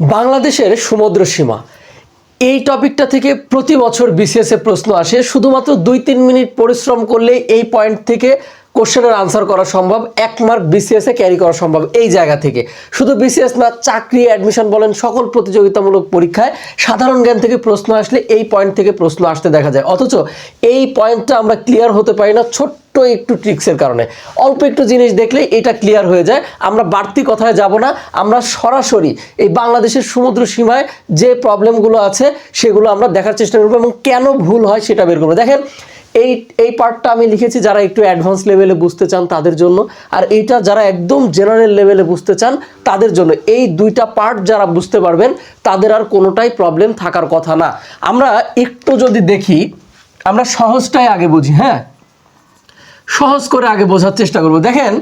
বাংলাদেশের সমুদ্র সীমা। এই টপিকটা থেকে প্রতি বছর বিসিএস প্রশ্ন আসে, শুধুমাত্র দুই তিন মিনিট পরিশ্রম করলে এই পয়েন্ট থেকে কোশ্চেনের আনসার করা সম্ভব, এক মার্ক বিসিএস ক্যারি করা সম্ভব এই জায়গা থেকে। শুধু বিসিএস না, চাকরি অ্যাডমিশন বলেন, সকল প্রতিযোগিতামূলক পরীক্ষায় সাধারণ জ্ঞান থেকে প্রশ্ন আসলে এই পয়েন্ট থেকে প্রশ্ন আসতে দেখা যায়। অথচ এই পয়েন্টটা আমরা ক্লিয়ার হতে পারি না, ছোট্ট একটু ট্রিক্সের কারণে। অল্প একটু জিনিস দেখলেই এটা ক্লিয়ার হয়ে যায়। আমরা বাড়তি কথায় যাব না। আমরা সরাসরি এই বাংলাদেশের সমুদ্র সীমায় যে প্রবলেমগুলো আছে, সেগুলো আমরা দেখার চেষ্টা করব এবং কেন ভুল হয় সেটা বের করব। দেখেন, এই এই পার্টটা আমি লিখেছি যারা একটু অ্যাডভান্স লেভেলে বুঝতে চান তাদের জন্য। আর এইটা যারা একদম জেনারেল লেভেলে বুঝতে চান তাদের জন্য। এই দুইটা পার্ট যারা বুঝতে পারবেন, তাদের আর কোনোটাই প্রবলেম থাকার কথা না। আমরা একটু যদি দেখি, আমরা সহজটাই আগে বুঝি হ্যাঁ? সহজ করে আগে বোঝার চেষ্টা করব। দেখেন,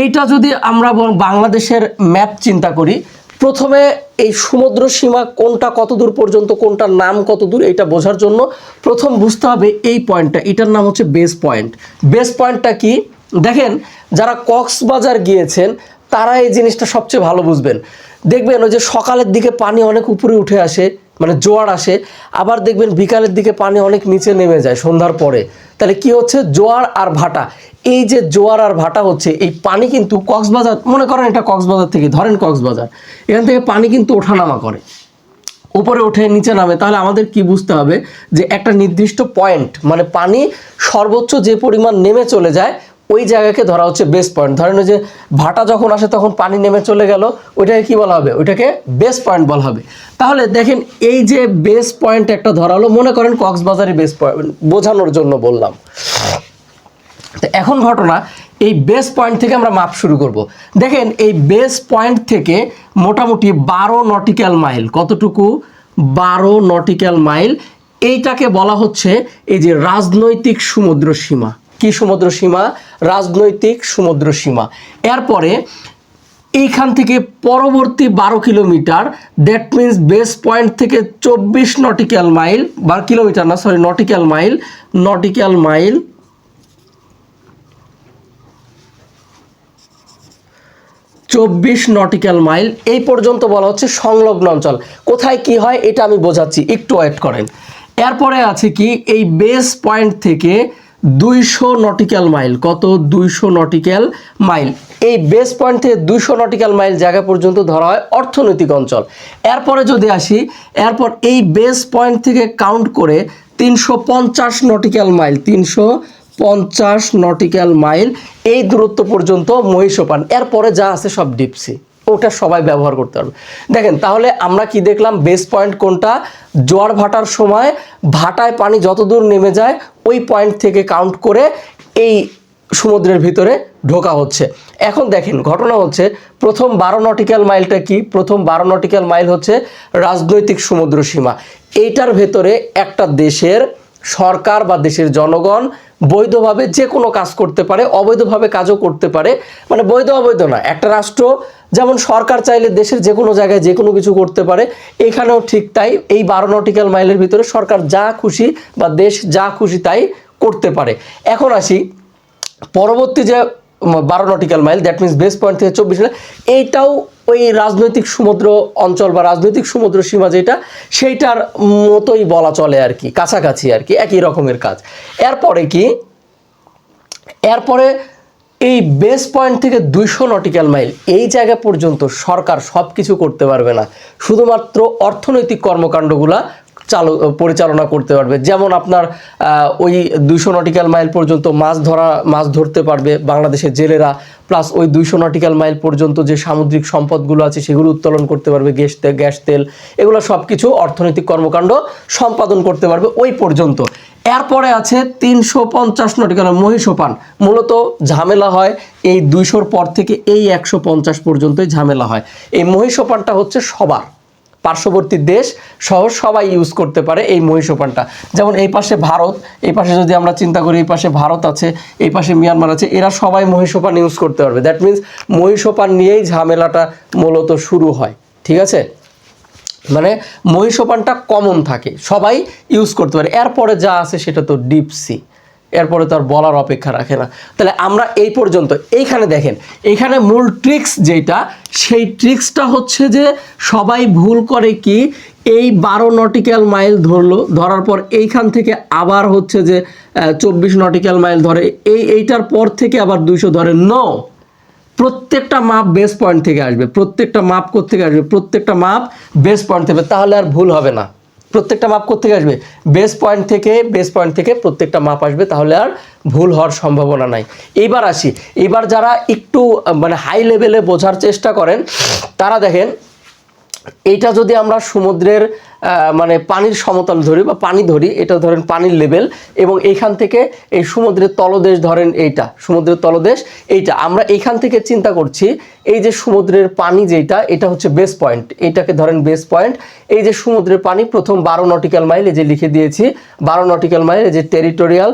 এইটা যদি আমরা বাংলাদেশের ম্যাপ চিন্তা করি, প্রথমে এই সমুদ্র সীমা কোনটা কত দূর পর্যন্ত, কোনটার নাম কত দূর এটা বোঝার জন্য প্রথম বুঝতে হবে এই পয়েন্টটা। এটার নাম হচ্ছে বেস পয়েন্ট বেস পয়েন্টটা কি? দেখেন, যারা কক্সবাজার গিয়েছেন, তারা এই জিনিসটা সবচেয়ে ভালো বুঝবেন। দেখবেন ওই যে সকালের দিকে পানি অনেক উপরে উঠে আসে মানে জোয়ার আসে, আবার দেখবেন বিকালের দিকে পানি অনেক নিচে নেমে যায় সন্ধ্যার পরে। তাহলে কি হচ্ছে? জোয়ার আর ভাটা। এই যে জোয়ার আর ভাটা হচ্ছে, এই পানি কিন্তু কক্সবাজার, মনে করেন এটা কক্সবাজার থেকে, ধরেন কক্সবাজার, এখান থেকে পানি কিন্তু ওঠানামা করে। উপরে ওঠে নিচে নামে, তাহলে আমাদের কি বুঝতে হবে? যে একটা নির্দিষ্ট পয়েন্ট মানে পানি সর্বোচ্চ যে পরিমাণ নেমে চলে যায় ওই জায়গাকে ধরা হচ্ছে বেস পয়েন্ট ধরেন যে ভাটা যখন আসে তখন পানি নেমে চলে গেল, ওইটাকে কি বলা হবে? ওইটাকে বেস পয়েন্ট বলা হবে। তাহলে দেখেন এই যে বেস পয়েন্ট একটা ধরা হলো, মনে করেন কক্সবাজারে বেস পয়েন্ট বোঝানোর জন্য বললাম। তো এখন ঘটনা, এই বেস পয়েন্ট থেকে আমরা মাপ শুরু করব। দেখেন এই বেস পয়েন্ট থেকে মোটামুটি বারো নটিক্যাল মাইল কতটুকু? বারো নটিক্যাল মাইল এইটাকে বলা হচ্ছে এই যে রাজনৈতিক সমুদ্র সীমা। কি সমুদ্র সীমা? রাজনৈতিক সমুদ্র সীমা। এরপরে এইখান থেকে পরবর্তী বারো kilometre that means base point থেকে চব্বিশ নটিক্যাল মাইল বা কিলোমিটার না sorry nautical mile nautical mile চব্বিশ নটিক্যাল মাইল এই পর্যন্ত বলা হচ্ছে সংলগ্ন অঞ্চল। কোথায় কি হয়, এটা আমি বোঝাচ্ছি, একটু ওয়েট করেন। এরপরে আছে কি, এই বেস পয়েন্ট থেকে দুইশো নটিক্যাল মাইল। কত? দুইশো নটিক্যাল মাইল। এই বেস পয়েন্ট থেকে দুইশো নটিক্যাল মাইল জায়গা পর্যন্ত ধরা হয় অর্থনৈতিক অঞ্চল। এরপরে যদি আসি, এরপর এই বেস পয়েন্ট থেকে কাউন্ট করে তিনশো পঞ্চাশ নটিক্যাল মাইল, তিনশো পঞ্চাশ নটিক্যাল মাইল এই দূরত্ব পর্যন্ত মহিষপান। এরপরে যা আছে সব ডিপসি ওটা সবাই ব্যবহার করতে পারবে। দেখেন, তাহলে আমরা কি দেখলাম? বেস পয়েন্ট কোনটা? জোয়ার ভাটার সময় ভাটায় পানি যত দূর নেমে যায়, ওই পয়েন্ট থেকে কাউন্ট করে এই সমুদ্রের ভিতরে ঢোকা হচ্ছে। এখন দেখেন, ঘটনা হচ্ছে প্রথম বারো নটিক্যাল মাইলটা কি? প্রথম বারো নটিক্যাল মাইল হচ্ছে রাজনৈতিক সমুদ্র সীমা। এইটার ভেতরে একটা দেশের সরকার বা দেশের জনগণ বৈধভাবে যে কোনো কাজ করতে পারে, অবৈধভাবে কাজও করতে পারে। মানে বৈধ অবৈধ না একটা রাষ্ট্র যেমন সরকার চাইলে দেশের যে কোনো জায়গায় যে কোনো কিছু করতে পারে, এখানেও ঠিক তাই, এই বারো নটিক্যাল মাইলের ভিতরে সরকার যা খুশি বা দেশ যা খুশি তাই করতে পারে। এখন আসি, পরবর্তী যে বারো nautical mile that means base point থেকে চব্বিশ মাইল এইটাও ওই রাজনৈতিক সমুদ্র অঞ্চল বা রাজনৈতিক সমুদ্র সীমা যেটা, সেইটার মতোই বলা চলে আর কি, কাছাকাছি আর কি, একই রকমের কাজ। এরপরে কি? এরপরে এই বেস পয়েন্ট থেকে দুইশো নটিক্যাল মাইল এই জায়গা পর্যন্ত সরকার সব কিছু করতে পারবে না। শুধুমাত্র অর্থনৈতিক কর্মকাণ্ডগুলা চালু, পরিচালনা করতে পারবে। যেমন আপনার ওই দুইশো নটিক্যাল মাইল পর্যন্ত মাছ ধরা, মাছ ধরতে পারবে বাংলাদেশের জেলেরা। প্লাস ওই দুইশো নটিক্যাল মাইল পর্যন্ত যে সামুদ্রিক সম্পদগুলো আছে, সেগুলো উত্তোলন করতে পারবে গ্যাস গ্যাস, তেল। এগুলো সব কিছু অর্থনৈতিক কর্মকাণ্ড সম্পাদন করতে পারবে ওই পর্যন্ত। এরপরে আছে তিনশো পঞ্চাশ নটিক্যাল মহিষোপান। মূলত ঝামেলা হয় এই দুইশোর পর থেকে এই একশো পঞ্চাশ পর্যন্তই ঝামেলা হয়। এই মহিষোপানটা হচ্ছে সবার। পার্শ্ববর্তী দেশ সহ সবাই ইউজ করতে পারে এই মহিষোপানটা যেমন এই পাশে ভারত, এই পাশে যদি আমরা চিন্তা করি এই পাশে ভারত আছে, এই পাশে মিয়ানমার আছে, এরা সবাই মহিষোপান ইউজ করতে পারবে। দ্যাট মিন্স মহিষোপান নিয়েই ঝামেলাটা মূলত শুরু হয়, ঠিক আছে? মানে মহিষোপানটা কমন থাকে, সবাই ইউজ করতে পারে। এরপরে যা আছে সেটা তো ডিপ সি এরপরে তো আর বলার অপেক্ষা রাখে না। তাহলে আমরা এই পর্যন্ত, এইখানে দেখেন, এখানে মূল ট্রিক্স যেটা, সেই ট্রিক্সটা হচ্ছে যে সবাই ভুল করে কি, এই বারো নটিক্যাল মাইল ধরলো, ধরার পর এইখান থেকে আবার হচ্ছে যে চব্বিশ নটিক্যাল মাইল ধরে, এই এইটার পর থেকে আবার দুইশো ধরে। ন, প্রত্যেকটা মাপ বেস পয়েন্ট থেকে আসবে, প্রত্যেকটা মাপ থেকে আসবে, প্রত্যেকটা মাপ বেস পয়েন্ট থেকে, তাহলে আর ভুল হবে না। প্রত্যেকটা মাপ করতে আসবে? বেস পয়েন্ট থেকে বেস পয়েন্ট থেকে প্রত্যেকটা মাপ আসবে, তাহলে আর ভুল হওয়ার সম্ভাবনা নাই। এইবার আসি এবার যারা একটু মানে হাই লেভেলে বোঝার চেষ্টা করেন, তারা দেখেন এইটা যদি আমরা সমুদ্রের মানে পানির সমতল ধরি বা পানি ধরি, এটা ধরেন পানির লেভেল, এবং এইখান থেকে এই সমুদ্রের তলদেশ ধরেন এইটা, সমুদ্রের তলদেশ এইটা। আমরা এইখান থেকে চিন্তা করছি, এই যে সমুদ্রের পানি যেটা, এটা হচ্ছে বেস পয়েন্ট এটাকে ধরেন বেস পয়েন্ট এই যে সমুদ্রের পানি, প্রথম বারো নটিক্যাল মাইল এই যে লিখে দিয়েছি, বারো নটিক্যাল মাইল এই যে টেরিটোরিয়াল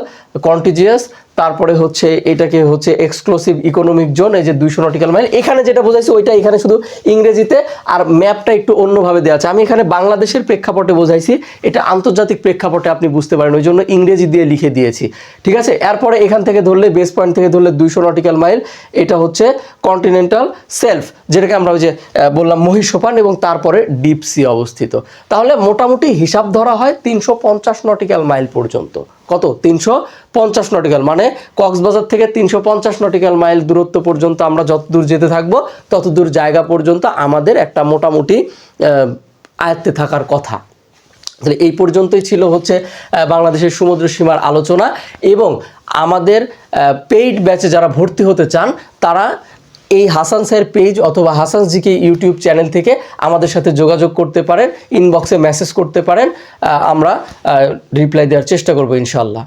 কন্টিজিয়াস তারপরে হচ্ছে এটাকে হচ্ছে এক্সক্লুসিভ ইকোনমিক জোন এই যে দুইশো নটিক্যাল মাইল এখানে যেটা বোঝাইছে, ওইটা এখানে শুধু ইংরেজিতে, আর ম্যাপটা একটু অন্যভাবে দেওয়া আছে। আমি এখানে বাংলাদেশের প্রেক্ষাপটে বোঝাইছি, এটা আন্তর্জাতিক প্রেক্ষাপটে আপনি বুঝতে পারেন, ওই জন্য ইংরেজি দিয়ে লিখে দিয়েছি। ঠিক আছে? এরপরে এখান থেকে ধরলে বেস পয়েন্ট থেকে ধরলে দুইশো নটিক্যাল মাইল এটা হচ্ছে কন্টিনেন্টাল সেলফ যেটাকে আমরা ওই যে বললাম মহিষোপান এবং তারপরে ডিপ সি অবস্থিত। তাহলে মোটামুটি হিসাব ধরা হয় তিনশো পঞ্চাশ নটিক্যাল মাইল পর্যন্ত। কত? তিনশো পঞ্চাশ নটিক্যাল মানে কক্সবাজার থেকে তিনশো পঞ্চাশ নটিক্যাল মাইল দূরত্ব পর্যন্ত আমরা যত দূর যেতে থাকব, তত দূর জায়গা পর্যন্ত আমাদের একটা মোটামুটি আয়ত্তে থাকার কথা। তাহলে এই পর্যন্তই ছিল হচ্ছে বাংলাদেশের সমুদ্র সীমার আলোচনা এবং আমাদের পেইড ব্যাচে যারা ভর্তি হতে চান, তারা এই হাসান স্যার পেজ অথবা হাসান জিকে ইউটিউব চ্যানেল থেকে আমাদের সাথে যোগাযোগ করতে পারেন ইনবক্সে মেসেজ করতে পারেন আমরা রিপ্লাই দেওয়ার চেষ্টা করব ইনশাল্লাহ